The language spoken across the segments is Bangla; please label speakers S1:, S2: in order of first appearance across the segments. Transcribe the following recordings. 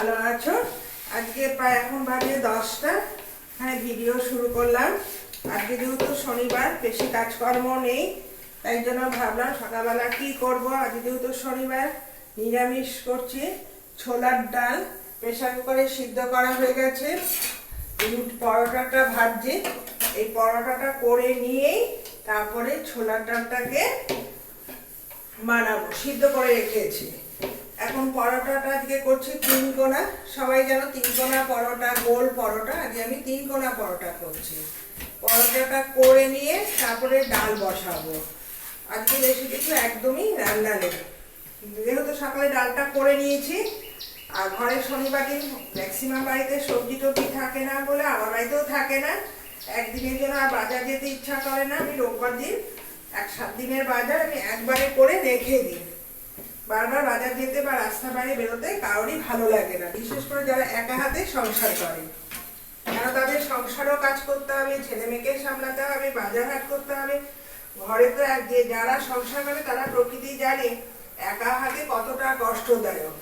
S1: ভালো আছো? আজকে প্রায় এখন বাজে দশটা। হ্যাঁ ভিডিও শুরু করলাম। আজকে যেহেতু শনিবার, বেশি কাজকর্ম নেই, তাই জন্য ভাবলাম সকালবেলা কি করব? আজকে যেহেতু শনিবার, নিরামিষ করছি। ছোলার ডাল, প্রেশার কুকারে সিদ্ধ করা হয়ে গেছে। রুট পরোটাটা ভাজছি। এই পরোটাটা করে নিয়েই তারপরে ছোলার ডালটাকে বানাবো, সিদ্ধ করে রেখেছি। এখন পরোটাটা আজকে করছি তিন কোনা। সবাই যেন তিন কোনা পরোটা, গোল পরোটা। আজকে আমি তিন কোনা পরোটা করছি। পরোটাটা করে নিয়ে তারপরে ডাল বসাবো। আজকে বেশি কিছু একদমই রান্না নেই যেহেতু সকালে ডালটা করে নিয়েছি। আর ঘরে শনিবার দিন ম্যাক্সিমাম বাড়িতে সবজি টবজি থাকে না বলে, আমার বাড়িতেও থাকে না। একদিনের জন্য আর বাজার যেতে ইচ্ছা করে না। আমি রোববার দিন এক সাত দিনের বাজার আমি একবারে করে রেখে দিই। বারবার বাজার যেতে বা রাস্তা বাইরে বেরোতে কারোরই ভালো লাগে না। বিশেষ করে যারা একা হাতে সংসার করে। কেন তাদের সংসারও কাজ করতে হবে ছেলে মেয়েকে সামলাতে হবে, বাজার হাট করতে হবে। ঘরে তো এক যে যারা সংসার করে তারা প্রকৃতি জানে একা হাতে কতটা কষ্টদায়ক।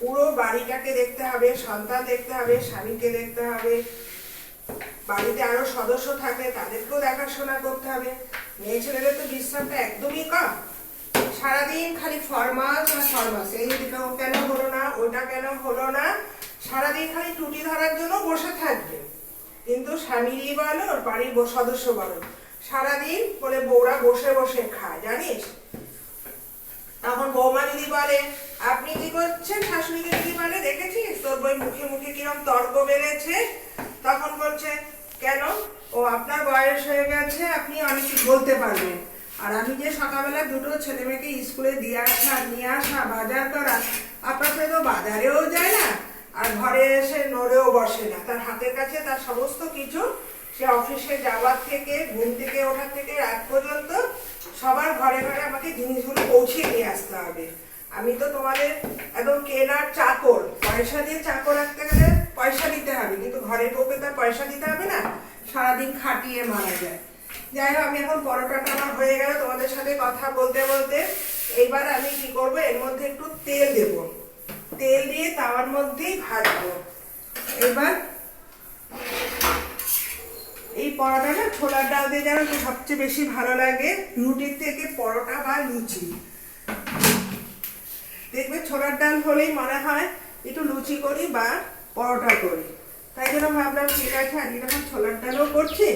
S1: পুরো বাড়িটাকে দেখতে হবে, সন্তান দেখতে হবে, স্বামীকে দেখতে হবে। বাড়িতে আরও সদস্য থাকলে তাদেরকেও দেখাশোনা করতে হবে। মেয়ে ছেলেদের তো বিশ্রামটা একদমই কম। সারাদিন খালি ফরমাস আর ফরমাস। এই কেন হলো না, ওটা কেন হলো না, সারাদিন খালি টুটি ধরার জন্য বসে থাকবে। কিন্তু স্বামীরই বলো বাড়ির সদস্য বলো সারাদিন বলে বউরা বসে বসে খায়, জানিস? তখন বৌমা দিদি বলে, আপনি কি করছেন? শাশুড়িকে দিদি বলে, দেখেছিস? তোর বই মুখে মুখে কিরম তর্ক বেড়েছে? তখন বলছে, কেন? ও আপনার বয়স হয়ে গেছে, আপনি অনেক কিছু বলতে পারবেন। আর আমি যে সকালবেলা দুটো ছেলে মেয়েকে স্কুলে দিয়ে আসা, নিয়ে আসা, বাজার করা, আপনার তো বাজারেও যায় না, আর ঘরে এসে নড়েও বসে না। তার হাতের কাছে তার সমস্ত কিছু, সে অফিসে যাওয়ার থেকে, ঘুম থেকে ওঠার থেকে রাত পর্যন্ত সবার ঘরে ঘরে আমাকে জিনিসগুলো পৌঁছে নিয়ে আসতে হবে। আমি তো তোমাদের একদম কেনার চাকর। পয়সা দিয়ে চাকর রাখতে গেলে পয়সা দিতে হবে, কিন্তু ঘরের বউকে তার পয়সা দিতে হবে না, সারাদিন খাটিয়ে মারা যায়। যাই হোক, আমি এখন পরোটাটা আমার হয়ে গেল তোমাদের সাথে কথা বলতে বলতে এইবার আমি কি করব, এর মধ্যে একটু তেল দেব। তেল দিয়ে তাওয়ার মধ্যেই ভাজবো। এবার এই পরোটা না, ছোলার ডাল দিয়ে যেন সবচেয়ে বেশি ভালো লাগে, রুটির থেকে পরোটা বা লুচি। দেখবে ছোলার ডাল হলেই মনে হয় একটু লুচি করি বা পরোটা করি। তাই জন্য ভাবলাম ঠিক আছে, আজকে যখন ছোলার ডালও করছি,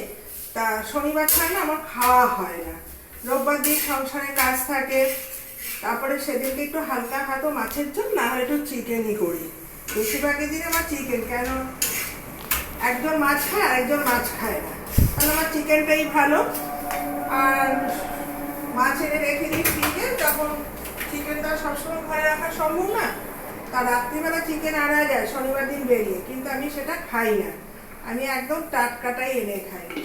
S1: তা শনিবার ছাড়া আমার খাওয়া হয় না। রোববার দিন সংসারে কাজ থাকে। তারপরে সেদিনকে একটু হালকা খাতো মাছের ঝোল, না একটু চিকেনই করি। বেশিরভাগের দিন আমার চিকেন, কেন? একজন মাছ খায় আর একজন মাছ খায় না। তাহলে আমার চিকেনটাই ভালো। আর মাছ এনে রেখে দিই ফ্রিজে তখন চিকেনটা সবসময় ঘরে রাখা সম্ভব না, তা রাত্রিবেলা চিকেন আনা যায়, শনিবার দিন বেরিয়ে। কিন্তু আমি সেটা খাই না। আমি একদম টাটকাটাই এনে খাই।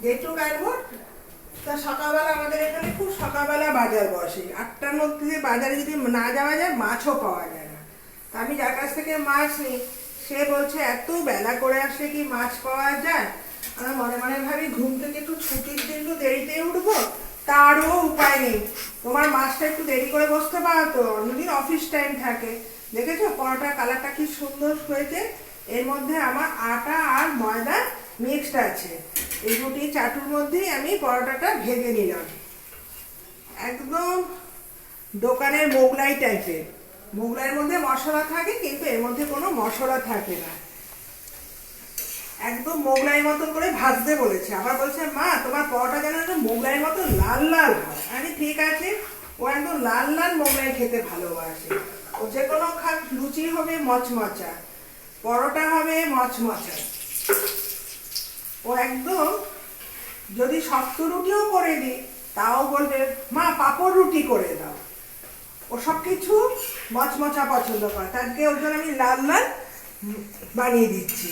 S1: যেটুক আনব, তা সকালবেলা খুব সকালবেলা বাজার বসে। আটটার মধ্যে বাজারে যদি না যাওয়া যায়, মাছও পাওয়া যায় না। তা আমি যার কাছ থেকে মাছ নিই, সে বলছে, এত বেলা করে আসলে কি মাছ পাওয়া যায়? আমি মনে মনে ভাবি, ঘুম থেকে একটু ছুটির দিন একটু দেরিতে উঠবো, তারও উপায় নেই। তোমার মাছটা একটু দেরি করে বসতে পারো তো, অন্যদিন অফিস টাইম থাকে। দেখেছ, পরোটা কালারটা কি সুন্দর হয়েছে? এর মধ্যে আমার আটা আর ময়দা মিক্সড আছে। এই রুটি চাটুর মধ্যেই আমি পরোটাটা ভেজে নিলাম। একদম দোকানের মোগলাই টাইপের। মোগলাইয়ের মধ্যে মশলা থাকে, কিন্তু এর মধ্যে কোনো মশলা থাকে না। একদম মোগলাই মতো করে ভাজতে বলেছে। আবার বলছে, মা, তোমার পরোটা যেন একদম মোগলাইয়ের মতো লাল লাল হয়। আমি ঠিক আছে। ও একদম লাল লাল মোগলাই খেতে ভালোবাসে। ও যে কোনো খা, লুচি হবে মচমচা, পরোটা হবে মচমচা। ও একদম যদি শক্ত রুটিও করে দিই তাও বলবে মা পাপড় রুটি করে দাও। ও সব কিছু মচমচা পছন্দ করে। তাকে ওর জন্য আমি লাল লাল বানিয়ে দিচ্ছি।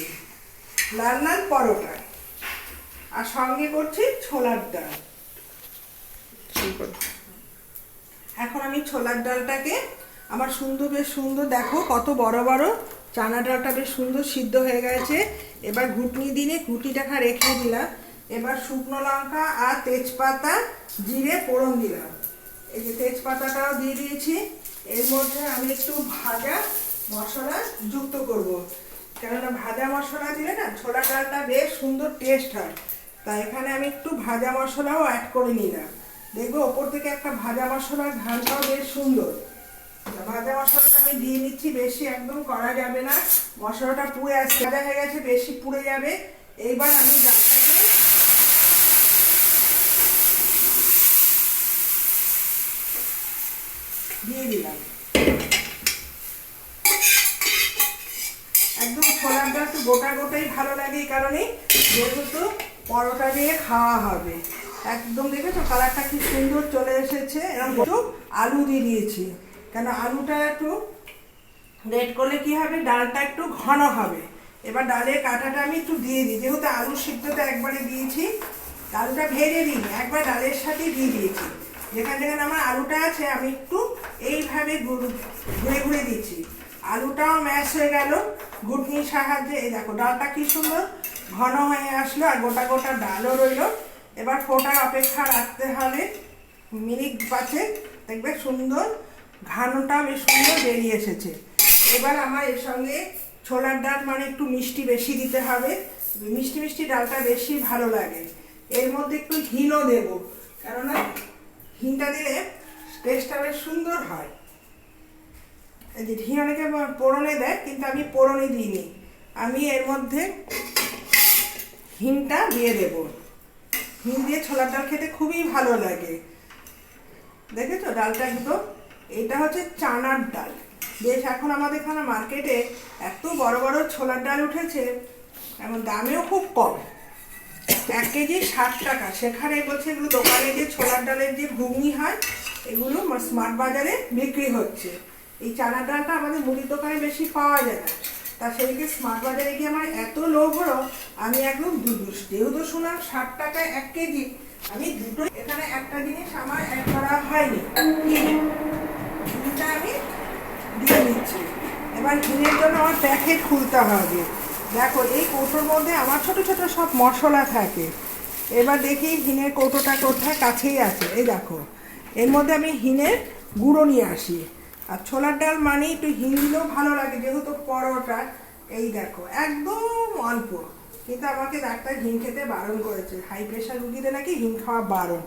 S1: লাল লাল পরোটা। আর সঙ্গে করছি ছোলার ডাল। এখন আমি ছোলার ডালটাকে আমার সুন্দর বেশ সুন্দর দেখো কত বড় বড় চানা ডালটা বেশ সুন্দর সিদ্ধ হয়ে গেছে। এবার ঘুটনি দিনে ঘুটিটাকে রেখে দিলাম। এবার শুকনো লঙ্কা আর তেজপাতা, জিরে, ফোড়ন দিলাম এই যে তেজপাতাটাও দিয়ে দিয়েছি। এর মধ্যে আমি একটু ভাজা মশলা যুক্ত করব। কেননা ভাজা মশলা দিলে না ছোলা ডালটা বেশ সুন্দর টেস্ট হয়। তাই এখানে আমি একটু ভাজা মশলাও অ্যাড করে নিলাম। দেখব ওপর থেকে একটা ভাজা মশলার ঘ্রাণটাও বেশ সুন্দর। ভাজা মশলাটা আমি দিয়ে নিচ্ছি, বেশি একদম করা যাবে না। মশলাটা পুড়ে আসছে, ভাজা হয়ে গেছে, বেশি পুড়ে যাবে। এইবার আমি ডালটাকে দিয়ে দিলাম একদম ছোলার ডাল তো গোটা গোটাই ভালো লাগে এই কারণে যেহেতু পরোটা দিয়ে খাওয়া হবে। একদম দেখেছ? কালারটা কি সুন্দর চলে এসেছে। এরকম একটু আলু দিয়ে দিয়েছি। কেন আলুটা একটু রেড করলে কি হবে? ডালটা একটু ঘন হবে। এবার ডালের কাঁটাটা আমি একটু দিয়ে দিই। যেহেতু আলু সিদ্ধটা একবারে দিয়েছি, আলুটা ভেজে দিই একবার ডালের সাথে দিয়ে দিয়েছি। যেখানে যেখানে আমার আলুটা আছে, আমি একটু এইভাবে ঘুর- ঘুরে দিচ্ছি। আলুটাও ম্যাশ হয়ে গেল। ঘুটনির সাহায্যে, এই দেখো, ডালটা কি সুন্দর? ঘন হয়ে আসলো আর গোটা গোটা ডালও রইল। এবার ফোটার অপেক্ষা রাখতে হবে। মিনিট পাঁচে দেখবে সুন্দর, ঘানোটা বেশ সুন্দর বেরিয়ে এসেছে। এবার আমার এর সঙ্গে ছোলার ডাল মানে একটু মিষ্টি বেশি দিতে হবে। মিষ্টি মিষ্টি ডালটা বেশি ভালো লাগে। এর মধ্যে একটু হিনও দেবো। কেননা হিনটা দিলে টেস্টটা বেশ সুন্দর হয়। যে ঘি অনেকে পোড়নে দেয়, কিন্তু আমি পোড়নে দিইনি। আমি এর মধ্যে হিংটা দিয়ে দেব। হিং দিয়ে ছোলার ডাল খেতে খুবই ভালো লাগে। দেখেছ? ডালটা একদম এটা হচ্ছে চানার ডাল। বেশ, এখন আমাদের এখানে মার্কেটে এত বড় বড় ছোলার ডাল উঠেছে এবং দামেও খুব কম। এক কেজি ষাট টাকা। সেখানে বলছে এগুলো দোকানে যে ছোলার ডালের যে ঘুগনি হয়, এগুলো স্মার্ট বাজারে বিক্রি হচ্ছে। এই চানার ডালটা আমাদের মুদির দোকানে বেশি পাওয়া যায় না। তা সেদিকে স্মার্ট বাজারে গিয়ে আমার এত লোভ হলো, আমি একদম দু- যেহেতু শুনলাম ষাট টাকায় এক কেজি, আমি দুটো এখানে একটা জিনিস আমার অ্যাড করা হয়নি। ঘিটা আমি দিয়ে নিচ্ছি এবার ঘিনের জন্য আমার প্যাকেট খুলতে হবে। দেখো, এই কৌটোর মধ্যে আমার ছোট ছোট সব মশলা থাকে। এবার দেখি হিনের কৌটোটা কোথায় কাছেই আছে। এই দেখো, এর মধ্যে আমি হিনের গুঁড়ো নিয়ে আসি। আর ছোলার ডাল মানে একটু দিলেও ভালো লাগে, যেহেতু পরোটা। এই দেখো, একদম অল্প। কিন্তু আমাকে ডাক্তার হিং খেতে বারণ করেছে। হাই প্রেশার রুগীদের নাকি হিং খাওয়া বারণ।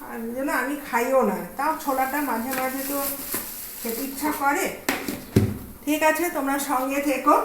S1: আর জন্য আমি খাইও না। তাও ছোলাটা মাঝে মাঝে তো খেতে ইচ্ছা করে। ঠিক আছে, তোমরা সঙ্গে থেকো।